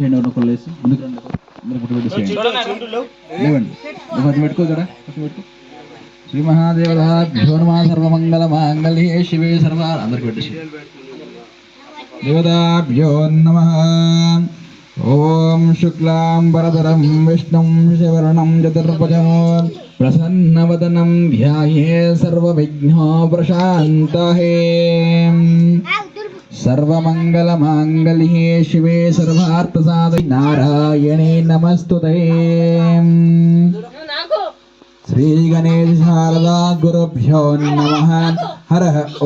రెండు ఒకరు లేసి ముందుకు రండి అందరూ పుట్టు పెట్టేసేయండి లేవండి. కొంచెం పెట్టుకో జరా కొంచెం పెట్టుకో. శ్రీ నమ సర్వమంగళ మాంగళ్యే శివే సర్వ అందరికి పెట్టేసి. దేవతాభ్యో నమ. ఓం శుక్లాం వరదరం విష్ణుం శివర్ణం చతుర్భుజం ప్రసన్నవదనం ధ్యాయే సర్వవిఘ్నో ప్రశాంతహే. सर्वमङ्गलमाङ्गल्ये शिवे सर्वार्थसाधि नारायणे नमस्तुते श्रीगणेश शारदा गुरुभ्यो नमः हरः ॐ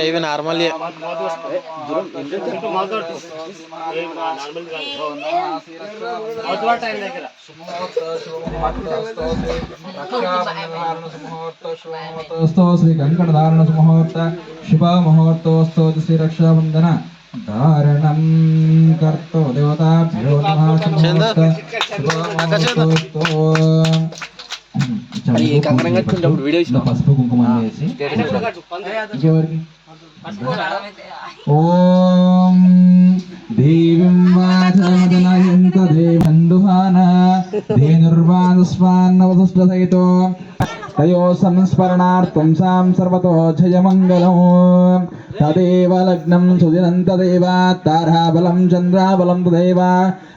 ఇవి నార్మల్ శ్రీ కంకణధారణ సుముహూర్త శుభ ముహూర్తోస్తో శ్రీ రక్షాబంధన ధారణం కర్తో దేవతాభ్యో నమః సుముహూర్త శుభ ముహూర్తోస్తో ఈ కంకణం కట్టుకునేటప్పుడు వీడియో ఇలా పసుపు కుంకుమ వేసి ఓం దేవీం వాచమదనయంత దేవందుహాన ధేనుర్వాదస్వాన్నవసృష్టసహితో తయో సంస్మరణార్థం సాం సర్వతో జయమంగళం తదేవ లగ్నం సుదినం తదేవ తారాబలం చంద్రాబలం తదేవ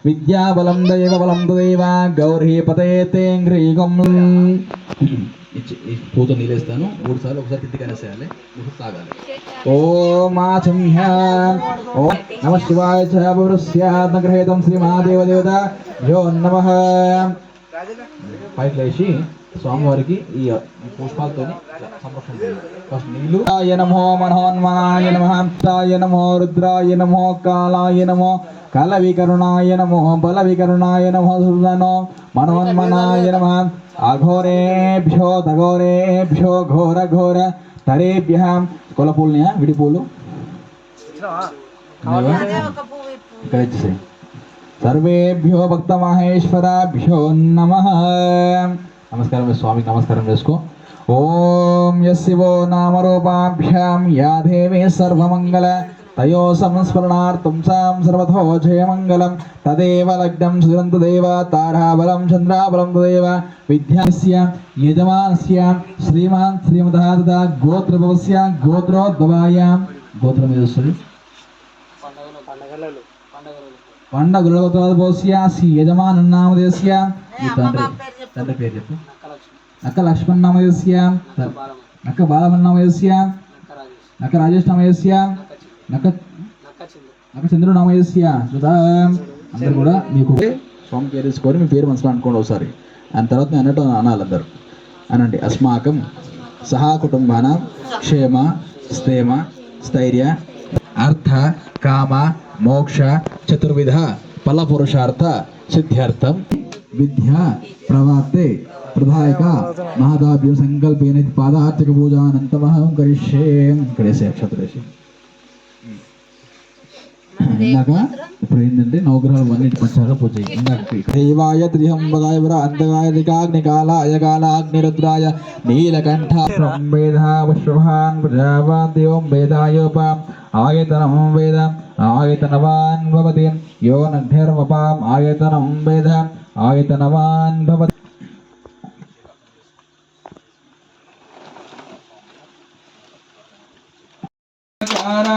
విద్యాబలం దైవబలం తదేవ గౌరీపతే తేంగ్రీగం పూత నీళ్ళేస్తాను మూడు సార్లు ఒకసారి తిట్టికైనా చేయాలి మూడు తాగాలి. ఓం ఆచమ్య ఓం నమ శివాయ చ పురుష్యాత్మగ్రహేతం శ్రీ మహాదేవ దేవత యో నమ। పైకి లేచి స్వామివారికి ఈ పుష్పాలతో సంరక్షణ చేయాలి. ఫస్ట్ నీళ్ళు. ఆయ నమో మనోన్మనాయ నమ. తాయ నమో రుద్రాయ నమో కాలాయ నమో కల వికరుణాయ నమో బల వికరుణాయ నమో మనోన్మనాయ నమ. అఘోరేభ్యో తఘోరేభ్యో ఘోర ఘోర తరేభ్య. కొల పూలున్నాయా విడి పూలు. ఇక్కడ ఇచ్చేసాయి. సర్వేభ్యో భక్త మహేశ్వరాభ్యో నమ. నమస్కారం స్వామికి నమస్కారం చేసుకో. ఓం యశివో నామరూపాభ్యాం యా దేవే సర్వమంగళ. తయో సంస్మరణార్థం సాం సర్వథో జయమంగళం. తదేవ లగ్నం సురంత దేవ తారాబలం చంద్రాబలం తదేవ. విద్యాస్య యజమానస్య శ్రీమాన్ శ్రీమతः తథా గోత్రభవస్య గోత్రోద్భవాయ. గోత్రం ఏది వస్తుంది? గోత్రోద్భవస్య శ్రీ యజమాన నామదేస్య ఈ తండ్రి తండ్రి పేరు చెప్పు. నక్క లక్ష్మణ్ నామదేస్య నక్క బాలమన్ నామదేస్య నక్క రాజేష్ నామదేస్య నక్క నక్క చంద్రుడు నామదేస్య సుధా అందరు కూడా మీకు స్వామి పేరు తీసుకొని మీ పేరు మనసులో అనుకోండి ఒకసారి. దాని తర్వాత నేను అన్నట్టు అనాలి అందరు. అనండి. అస్మాకం సహా కుటుంబాన క్షేమ స్థేమ స్థైర్య అర్థ కామ మోక్ష చతుర్విధ ఫలపురుషార్థ సిద్ధ్యర్థం విద్య ప్రవాప్తే ప్రధాయక మహాదాభ్యం సంకల్పేన పాదార్థిక పూజానంతమహం కరిష్యే ఇక్కడేసే అక్షత్రేసి ఇందాక ఇప్పుడు ఏంటంటే నవగ్రహాలు అన్నిటి పంచాగా పూజ చేయి. ఇందాక దేవాయ త్రిహంబదాయ వర అంతగాయ దికాగ్నికాల అయకాల అగ్నిరుద్రాయ నీలకంఠ వేద విశ్వభాన్ ప్రజావాన్ దేవం వేదాయోపాం ఆయతనం వేద ఆయతనవాన్ భవతి యో నఘ్నిర్వపాం ఆయతనం వేద ఆయతనవాన్ భవతి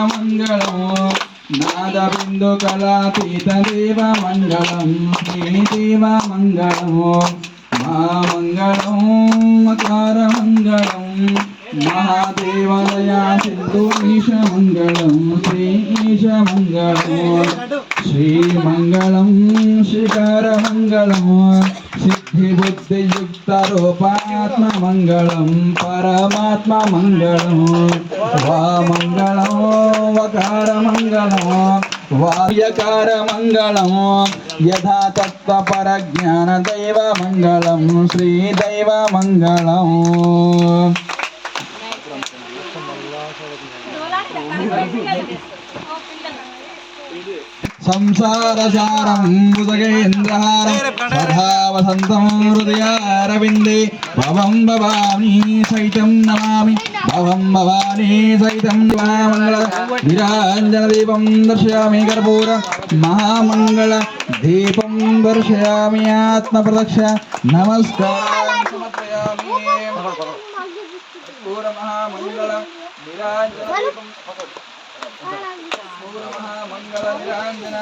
మంగళము నాదబిందు కళాతీత దేవ మంగళం శ్రీదేవ మంగళము మా మంగళం మకార మంగళం మహాదేవదయా ఈశ మంగళం శ్రీ ఈశ మంగళము శ్రీమంగళం శిఖర మంగళము సిద్ధి బుద్ధి యుక్త రూపాత్మ మంగళం పరమాత్మ మంగళం వా మంగళం వకార మంగళం వాయకార మంగళం యథా తత్వ పరజ్ఞాన దైవ మంగళం శ్రీ దైవ మంగళం సంసారసారం మృదగేంద్రహారం సదా వసంతం హృదయారవిందే భవం భవానీ సైతం నమామి భవం భవానీ సైతం మహామంగళ వీరాంజన దీపం దర్శయామి కర్పూర మహామంగళ దీపం దర్శయామి ఆత్మ ప్రదక్ష నమస్కారం మహామంగళ నిరాంజన దీపం కర్పూర మహామంగళ నిరాంజన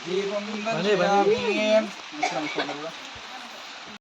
దీపం దర్శయామి